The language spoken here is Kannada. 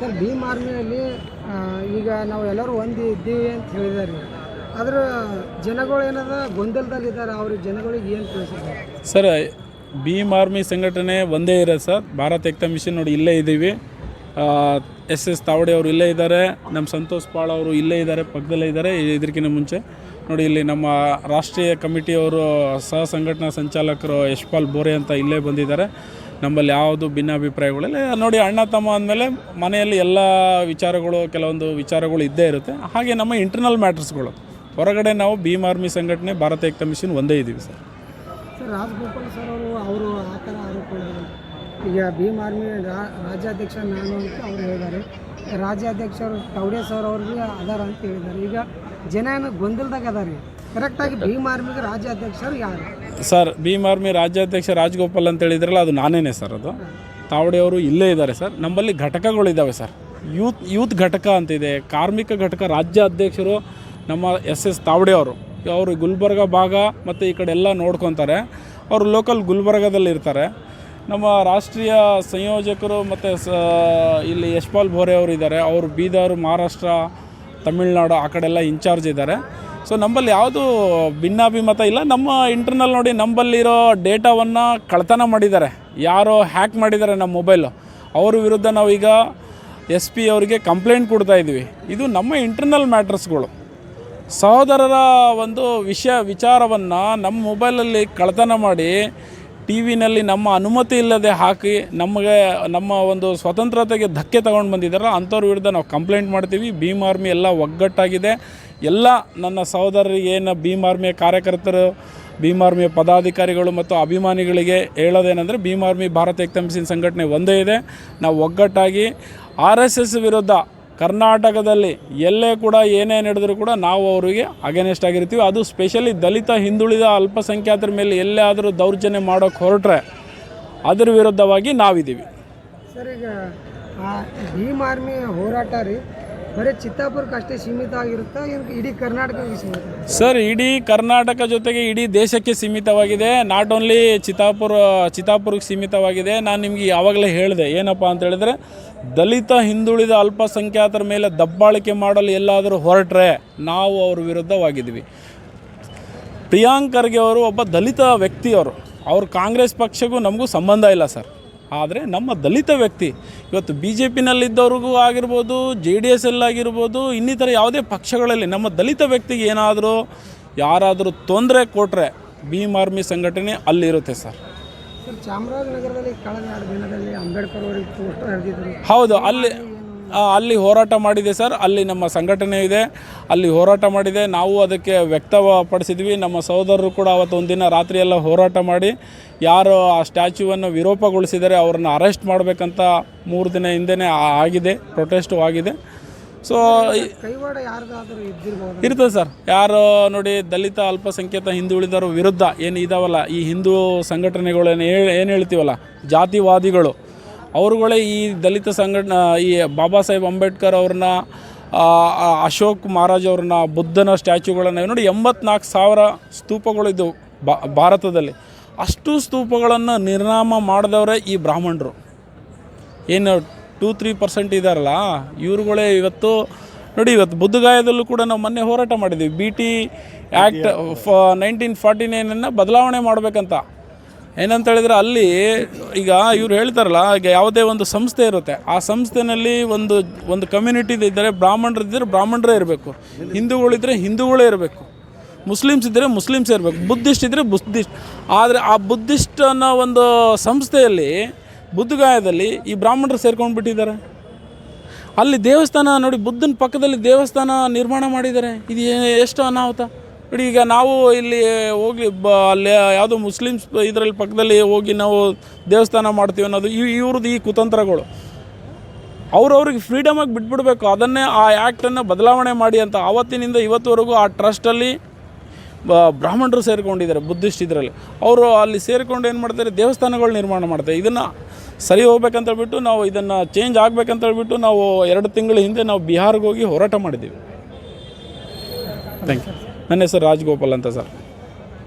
ಸರ್, ಭೀಮ್ ಆರ್ಮಿಯಲ್ಲಿ ಈಗ ನಾವು ಎಲ್ಲರೂ ಒಂದು ಇದ್ದೀವಿ ಅಂತ ಹೇಳಿದ್ದಾರೆ. ಆದ್ರೆ ಜನಗಳು ಏನದ? ಗೊಂದಲದಲ್ಲಿದ್ದಾರೆ. ಅವ್ರಿಗೆ ಜನಗಳಿಗೆ ಏನು ತಿಳಿಸಿದ್ದಾರೆ ಸರ್, ಭೀಮ್ ಆರ್ಮಿ ಸಂಘಟನೆ ಒಂದೇ ಇರೋದು ಸರ್. ಭಾರತ್ ಏಕ್ತಾ ಮಿಷನ್ ನೋಡಿ ಇಲ್ಲೇ ಇದ್ದೀವಿ. ಎಸ್ ಎಸ್ ತಾವಡೆ ಅವರು ಇಲ್ಲೇ ಇದ್ದಾರೆ. ನಮ್ಮ ಸಂತೋಷ್ ಪಾಳ್ ಅವರು ಇಲ್ಲೇ ಇದ್ದಾರೆ, ಪಕ್ಕದಲ್ಲೇ ಇದ್ದಾರೆ. ಇದಕ್ಕಿಂತ ಮುಂಚೆ ನೋಡಿ ಇಲ್ಲಿ ನಮ್ಮ ರಾಷ್ಟ್ರೀಯ ಕಮಿಟಿಯವರು ಸಹ ಸಂಘಟನಾ ಸಂಚಾಲಕರು ಯಶ್ಪಾಲ್ ಬೋರೆ ಅಂತ ಇಲ್ಲೇ ಬಂದಿದ್ದಾರೆ. ನಮ್ಮಲ್ಲಿ ಯಾವುದು ಭಿನ್ನಾಭಿಪ್ರಾಯಗಳಿಲ್ಲ. ನೋಡಿ, ಅಣ್ಣ ತಮ್ಮ ಅಂದಮೇಲೆ ಮನೆಯಲ್ಲಿ ಎಲ್ಲ ವಿಚಾರಗಳು, ಕೆಲವೊಂದು ವಿಚಾರಗಳು ಇದ್ದೇ ಇರುತ್ತೆ. ಹಾಗೆ ನಮ್ಮ ಇಂಟರ್ನಲ್ ಮ್ಯಾಟರ್ಸ್ಗಳು ಹೊರಗಡೆ ನಾವು ಭೀಮ್ ಆರ್ಮಿ ಸಂಘಟನೆ, ಭಾರತ ಏಕ್ತಾ ಮಿಷನ್ ಒಂದೇ ಇದ್ದೀವಿ ಸರ್. ರಾಜಗೋಪಾಲ್ ಸರ್ ಅವರು ಅವರು ಆ ಥರ ಆರೋಪ ಈಗ ಭೀಮ್ ಆರ್ಮಿ ರಾಜ್ಯಾಧ್ಯಕ್ಷ ನಾನು ಅಂತ ಅವರು ಹೇಳಿದ್ದಾರೆ. ರಾಜ್ಯಾಧ್ಯಕ್ಷರು ತವಡೆ ಸರ್ ಅವ್ರಿಗೆ ಅದಾರ ಅಂತ ಹೇಳಿದ್ದಾರೆ. ಈಗ ಜನ ಏನು ಗೊಂದಲದಾಗ ಅದಾರೆ. ಕರೆಕ್ಟಾಗಿ ಭೀಮ್ ಆರ್ಮಿಗೆ ರಾಜ್ಯಾಧ್ಯಕ್ಷರು ಯಾರು? ಸರ್, ಭೀಮ್ ಆರ್ಮಿ ರಾಜ್ಯಾಧ್ಯಕ್ಷ ರಾಜಗೋಪಾಲ್ ಅಂತ ಹೇಳಿದ್ರಲ್ಲ, ಅದು ನಾನೇನೆ ಸರ್ ಅದು. ತಾವಡೆಯವರು ಇಲ್ಲೇ ಇದ್ದಾರೆ ಸರ್. ನಮ್ಮಲ್ಲಿ ಘಟಕಗಳಿದ್ದಾವೆ ಸರ್. ಯೂತ್ ಯೂತ್ ಘಟಕ ಅಂತಿದೆ ಕಾರ್ಮಿಕ ಘಟಕ ರಾಜ್ಯ ಅಧ್ಯಕ್ಷರು ನಮ್ಮ ಎಸ್ ಎಸ್ ತಾವಡೆ ಅವರು. ಗುಲ್ಬರ್ಗ ಭಾಗ ಮತ್ತು ಈ ಕಡೆ ಎಲ್ಲ ನೋಡ್ಕೊತಾರೆ. ಅವರು ಲೋಕಲ್ ಗುಲ್ಬರ್ಗದಲ್ಲಿ ಇರ್ತಾರೆ. ನಮ್ಮ ರಾಷ್ಟ್ರೀಯ ಸಂಯೋಜಕರು ಮತ್ತು ಸ, ಇಲ್ಲಿ ಯಶ್ಪಾಲ್ ಬೋರೆ ಅವರು ಇದ್ದಾರೆ. ಅವರು ಬೀದರ್, ಮಹಾರಾಷ್ಟ್ರ, ತಮಿಳ್ನಾಡು ಆ ಕಡೆ ಎಲ್ಲ ಇನ್ಚಾರ್ಜ್ ಇದ್ದಾರೆ. ಸೊ ನಮ್ಮಲ್ಲಿ ಯಾವುದು ಭಿನ್ನಾಭಿಮತ ಇಲ್ಲ. ನಮ್ಮ ಇಂಟರ್ನಲ್ ನೋಡಿ ನಂಬಲ್ಲಿರೋ ಡೇಟಾವನ್ನು ಕಳ್ತನ ಮಾಡಿದ್ದಾರೆ. ಯಾರೋ ಹ್ಯಾಕ್ ಮಾಡಿದ್ದಾರೆ ನಮ್ಮ ಮೊಬೈಲು ಅವ್ರ ವಿರುದ್ಧ ನಾವೀಗ ಎಸ್ ಪಿ ಅವರಿಗೆ ಕಂಪ್ಲೇಂಟ್ ಕೊಡ್ತಾ ಇದ್ದೀವಿ. ಇದು ನಮ್ಮ ಇಂಟರ್ನಲ್ ಮ್ಯಾಟ್ರಸ್ಗಳು ಸಹೋದರರ ಒಂದು ವಿಷಯ, ವಿಚಾರವನ್ನು ನಮ್ಮ ಮೊಬೈಲಲ್ಲಿ ಕಳ್ತನ ಮಾಡಿ ಟಿ ವಿನಲ್ಲಿ ನಮ್ಮ ಅನುಮತಿ ಇಲ್ಲದೆ ಹಾಕಿ, ನಮಗೆ, ನಮ್ಮ ಒಂದು ಸ್ವತಂತ್ರತೆಗೆ ಧಕ್ಕೆ ತಗೊಂಡು ಬಂದಿದ್ದಾರೆ ಅಂಥವ್ರ ವಿರುದ್ಧ ನಾವು ಕಂಪ್ಲೇಂಟ್ ಮಾಡ್ತೀವಿ. ಭೀಮ್ ಆರ್ಮಿ ಎಲ್ಲ ಒಗ್ಗಟ್ಟಾಗಿದೆ. ಎಲ್ಲ ನನ್ನ ಸಹೋದರರಿಗೆ, ಏನು ಭೀಮ್ ಆರ್ಮಿಯ ಕಾರ್ಯಕರ್ತರು, ಭೀಮ್ ಆರ್ಮಿಯ ಪದಾಧಿಕಾರಿಗಳು ಮತ್ತು ಅಭಿಮಾನಿಗಳಿಗೆ ಹೇಳೋದೇನೆಂದರೆ, ಭೀಮ್ ಆರ್ಮಿ ಭಾರತ ಮಿಷನ್ ಸಂಘಟನೆ ಒಂದೇ ಇದೆ. ನಾವು ಒಗ್ಗಟ್ಟಾಗಿ ಆರ್ ಎಸ್ ಎಸ್ ವಿರುದ್ಧ ಕರ್ನಾಟಕದಲ್ಲಿ ಎಲ್ಲೇ ಕೂಡ ಏನೇ ನಡೆದರೂ ಕೂಡ ನಾವು ಅವರಿಗೆ ಅಗೇನೆಸ್ಟ್ ಆಗಿರ್ತೀವಿ. ಅದು ಸ್ಪೆಷಲಿ ದಲಿತ, ಹಿಂದುಳಿದ, ಅಲ್ಪಸಂಖ್ಯಾತರ ಮೇಲೆ ಎಲ್ಲೇ ಆದರೂ ದೌರ್ಜನ್ಯ ಮಾಡೋಕ್ಕೆ ಹೊರಟ್ರೆ ಅದ್ರ ವಿರುದ್ಧವಾಗಿ ನಾವಿದ್ದೀವಿ. ಸರ್, ಈಗ ಭೀಮ್ ಆರ್ಮಿ ಹೋರಾಟ ರೀ ಬರೀ ಚಿತ್ತಾಪುರಕ್ಕೆ ಸೀಮಿತ ಆಗಿರುತ್ತಾ? ಇಡೀ ಕರ್ನಾಟಕಕ್ಕೆ ಸರ್, ಇಡೀ ಕರ್ನಾಟಕ ಜೊತೆಗೆ ಇಡೀ ದೇಶಕ್ಕೆ ಸೀಮಿತವಾಗಿದೆ. ನಾಟ್ ಓನ್ಲಿ ಚಿತ್ತಾಪುರ, ಚಿತ್ತಾಪುರಕ್ಕೆ ಸೀಮಿತವಾಗಿದೆ. ನಾನು ನಿಮಗೆ ಯಾವಾಗಲೇ ಹೇಳಿದೆ, ಏನಪ್ಪ ಅಂತ ಹೇಳಿದ್ರೆ, ದಲಿತ ಹಿಂದುಳಿದ ಅಲ್ಪಸಂಖ್ಯಾತರ ಮೇಲೆ ದಬ್ಬಾಳಿಕೆ ಮಾಡಲು ಎಲ್ಲಾದರೂ ಹೊರಟ್ರೆ ನಾವು ಅವ್ರ ವಿರುದ್ಧವಾಗಿದ್ವಿ ಪ್ರಿಯಾಂಕ್ ಖರ್ಗೆ ಅವರು ಒಬ್ಬ ದಲಿತ ವ್ಯಕ್ತಿಯವರು ಅವ್ರು ಕಾಂಗ್ರೆಸ್ ಪಕ್ಷಕ್ಕೂ ನಮಗೂ ಸಂಬಂಧ ಇಲ್ಲ ಸರ್. ಆದರೆ ನಮ್ಮ ದಲಿತ ವ್ಯಕ್ತಿ ಇವತ್ತು ಬಿ ಜೆ ಪಿನಲ್ಲಿದ್ದವ್ರಿಗೂ ಆಗಿರ್ಬೋದು ಜೆ ಡಿ ಎಸ್ ಎಲ್ಲಾಗಿರ್ಬೋದು ಇನ್ನಿತರ ಯಾವುದೇ ಪಕ್ಷಗಳಲ್ಲಿ ನಮ್ಮ ದಲಿತ ವ್ಯಕ್ತಿಗೆ ಏನಾದರೂ ಯಾರಾದರೂ ತೊಂದರೆ ಕೊಟ್ಟರೆ ಭೀಮ್ ಆರ್ಮಿ ಸಂಘಟನೆ ಅಲ್ಲಿರುತ್ತೆ ಸರ್. ಚಾಮರಾಜನಗರದಲ್ಲಿ ಕಳೆದ ಎರಡು ದಿನದಲ್ಲಿ ಅಂಬೇಡ್ಕರ್ ಅವರಿಗೆ ಹೌದು ಅಲ್ಲಿ ಅಲ್ಲಿ ಹೋರಾಟ ಮಾಡಿದೆ ಸರ್. ಅಲ್ಲಿ ನಮ್ಮ ಸಂಘಟನೆ ಇದೆ. ಅಲ್ಲಿ ಹೋರಾಟ ಮಾಡಿದೆ. ನಾವು ಅದಕ್ಕೆ ವ್ಯಕ್ತಪಡಿಸಿದ್ವಿ. ನಮ್ಮ ಸಹೋದರರು ಕೂಡ ಅವತ್ತು ಒಂದಿನ ರಾತ್ರಿಯೆಲ್ಲ ಹೋರಾಟ ಮಾಡಿ ಯಾರು ಆ ಸ್ಟ್ಯಾಚ್ಯೂವನ್ನು ವಿರೂಪಗೊಳಿಸಿದರೆ ಅವ್ರನ್ನ ಅರೆಸ್ಟ್ ಮಾಡಬೇಕಂತ ಮೂರು ದಿನ ಹಿಂದೆನೇ ಆಗಿದೆ ಪ್ರೊಟೆಸ್ಟು ಆಗಿದೆ. ಸೊ ಇರ್ತದೆ ಸರ್. ಯಾರು ನೋಡಿ ದಲಿತ ಅಲ್ಪಸಂಖ್ಯಾತ ಹಿಂದುಳಿದವರು ವಿರುದ್ಧ ಏನು ಇದಾವಲ್ಲ ಈ ಹಿಂದೂ ಸಂಘಟನೆಗಳು ಏನು ಹೇಳ್ತೀವಲ್ಲ ಜಾತಿವಾದಿಗಳು. ಅವರುಗಳೇ ಈ ದಲಿತ ಸಂಘಟನೆ ಈ ಬಾಬಾ ಸಾಹೇಬ್ ಅಂಬೇಡ್ಕರ್ ಅವ್ರನ್ನ ಅಶೋಕ್ ಮಹಾರಾಜ್ ಅವ್ರನ್ನ ಬುದ್ಧನ ಸ್ಟ್ಯಾಚ್ಯೂಗಳನ್ನು ನೋಡಿ ಎಂಬತ್ನಾಲ್ಕು ಸಾವಿರ ಸ್ತೂಪಗಳಿದ್ದವು ಬಾ ಭಾರತದಲ್ಲಿ. ಅಷ್ಟು ಸ್ತೂಪಗಳನ್ನು ನಿರ್ನಾಮ ಮಾಡಿದವರೇ ಈ ಬ್ರಾಹ್ಮಣರು. ಏನು ಟೂ ತ್ರೀ ಪರ್ಸೆಂಟ್ ಇದ್ದಾರಲ್ಲ ಇವ್ರುಗಳೇ ಇವತ್ತು ನೋಡಿ ಇವತ್ತು ಬುದ್ಧಗಾಯದಲ್ಲೂ ಕೂಡ ನಾವು ಮೊನ್ನೆ ಹೋರಾಟ ಮಾಡಿದ್ದೀವಿ B T act of nineteen forty ನೈನನ್ನು ಬದಲಾವಣೆ ಮಾಡಬೇಕಂತ. ಏನಂತ ಹೇಳಿದ್ರೆ ಅಲ್ಲಿ ಈಗ ಇವ್ರು ಹೇಳ್ತಾರಲ್ಲ, ಈಗ ಯಾವುದೇ ಒಂದು ಸಂಸ್ಥೆ ಇರುತ್ತೆ, ಆ ಸಂಸ್ಥೆನಲ್ಲಿ ಒಂದು ಒಂದು ಕಮ್ಯುನಿಟಿ ಇದ್ದರೆ ಬ್ರಾಹ್ಮಣರಿದ್ದರೆ ಬ್ರಾಹ್ಮಣರೇ ಇರಬೇಕು. ಹಿಂದೂಗಳಿದ್ದರೆ ಹಿಂದೂಗಳೇ ಇರಬೇಕು. ಮುಸ್ಲಿಮ್ಸ್ ಇದ್ದರೆ ಮುಸ್ಲಿಮ್ಸ್ ಇರಬೇಕು. ಬುದ್ಧಿಸ್ಟ್ ಇದ್ದರೆ ಬುದ್ಧಿಸ್ಟ್. ಆದರೆ ಆ ಬುದ್ಧಿಸ್ಟ್ ಅನ್ನೋ ಒಂದು ಸಂಸ್ಥೆಯಲ್ಲಿ, ಬುದ್ಧಗಾಯದಲ್ಲಿ ಈ ಬ್ರಾಹ್ಮಣರು ಸೇರ್ಕೊಂಡು ಬಿಟ್ಟಿದ್ದಾರೆ ಅಲ್ಲಿ ದೇವಸ್ಥಾನ ನೋಡಿ, ಬುದ್ಧನ ಪಕ್ಕದಲ್ಲಿ ದೇವಸ್ಥಾನ ನಿರ್ಮಾಣ ಮಾಡಿದ್ದಾರೆ. ಇದು ಎಷ್ಟು ಅನಾಹುತ. ನೋಡಿ, ಈಗ ನಾವು ಇಲ್ಲಿ ಹೋಗಿ ಬ, ಅಲ್ಲಿ ಯಾವುದೋ ಮುಸ್ಲಿಮ್ಸ್ ಇದರಲ್ಲಿ ಪಕ್ಕದಲ್ಲಿ ಹೋಗಿ ನಾವು ದೇವಸ್ಥಾನ ಮಾಡ್ತೀವಿ ಅನ್ನೋದು ಇವ್ ಇವ್ರದ್ದು ಈ ಕುತಂತ್ರಗಳು. ಅವ್ರವ್ರಿಗೆ ಫ್ರೀಡಮಾಗಿ ಬಿಟ್ಬಿಡ್ಬೇಕು. ಅದನ್ನೇ ಆ ಆ್ಯಕ್ಟನ್ನು ಬದಲಾವಣೆ ಮಾಡಿ ಅಂತ ಆವತ್ತಿನಿಂದ ಇವತ್ತುವರೆಗೂ ಆ ಟ್ರಸ್ಟಲ್ಲಿ ಬ್ರಾಹ್ಮಣರು ಸೇರಿಕೊಂಡಿದ್ದಾರೆ, ಬುದ್ಧಿಸ್ಟ್ ಇದರಲ್ಲಿ. ಅವರು ಅಲ್ಲಿ ಸೇರಿಕೊಂಡು ಏನು ಮಾಡ್ತಾರೆ? ದೇವಸ್ಥಾನಗಳು ನಿರ್ಮಾಣ ಮಾಡ್ತಾರೆ. ಇದನ್ನು ಸರಿ ಹೋಗ್ಬೇಕಂತೇಳ್ಬಿಟ್ಟು ನಾವು ಇದನ್ನು ಚೇಂಜ್ ಆಗ್ಬೇಕಂತೇಳ್ಬಿಟ್ಟು ನಾವು ಎರಡು ತಿಂಗಳ ಹಿಂದೆ ನಾವು ಬಿಹಾರ್ಗೆ ಹೋಗಿ ಹೋರಾಟ ಮಾಡಿದ್ದೀವಿ. ಥ್ಯಾಂಕ್ ಯು ನನ್ನ ಹೆಸರು ರಾಜ್ಗೋಪಾಲ್ ಅಂತ ಸರ್.